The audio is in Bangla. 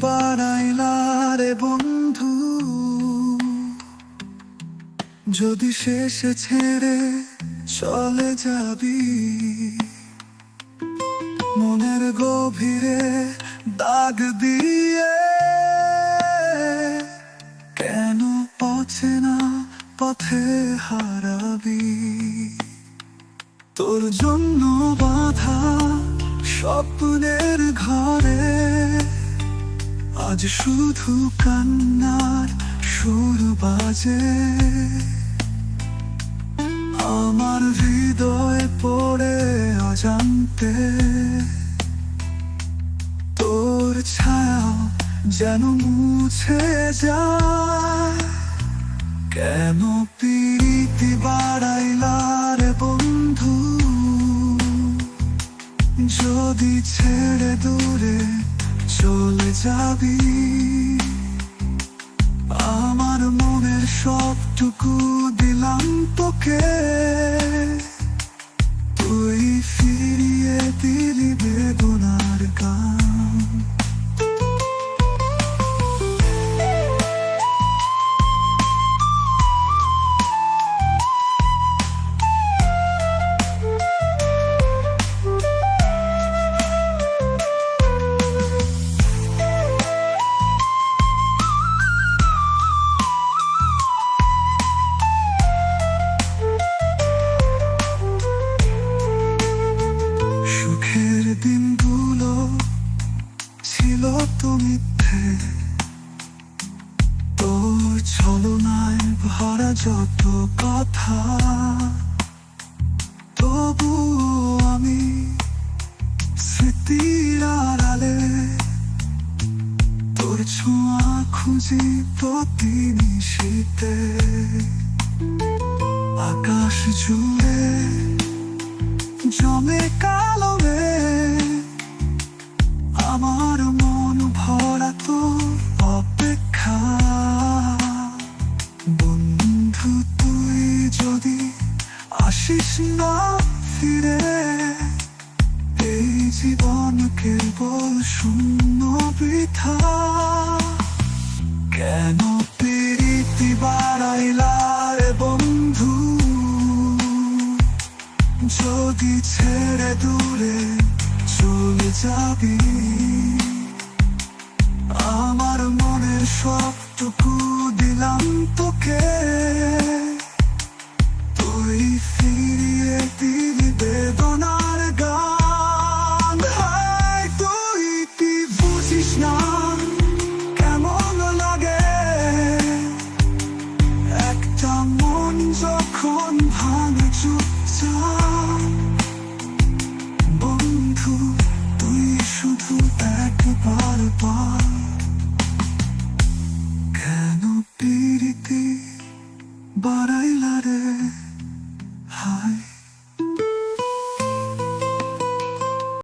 বানাইলা রে বন্ধু। যদি শেষ ছেড়ে চলে যাবি, মনের গভীরে দাগ দিয়ে, কেন অচেনা পথে হারাবি? তোর জন্য বাধা স্বপ্নের ঘরে আজ শুধু কান্নার সুর বাজে। আমার হৃদয় পড়ে অজান্তে। তোর ছায়া যেন মুছে যায়। কেন প্রীতি বাড়াইলার বন্ধু? যদি ছেড়ে দূরে চলে যাবি। আমার মনের সবটুকু দিলাম তোকে। ছিল তো মিথ্যে তোর ছলনায় ভরা যত কথা তবু আমি স্মৃতির আড়ালে তোর ছোঁয়া খুঁজি প্রতিনিশীতে আকাশ জুড়ে জমে কালো। আমার ফিরে এই জীবন কেবল শূন্য কেন প্রীতি বন্ধু? যদি ছেড়ে দূরে চলে যাবি, আমার মনের সবটুকু দিলাম তোকে। But I love it.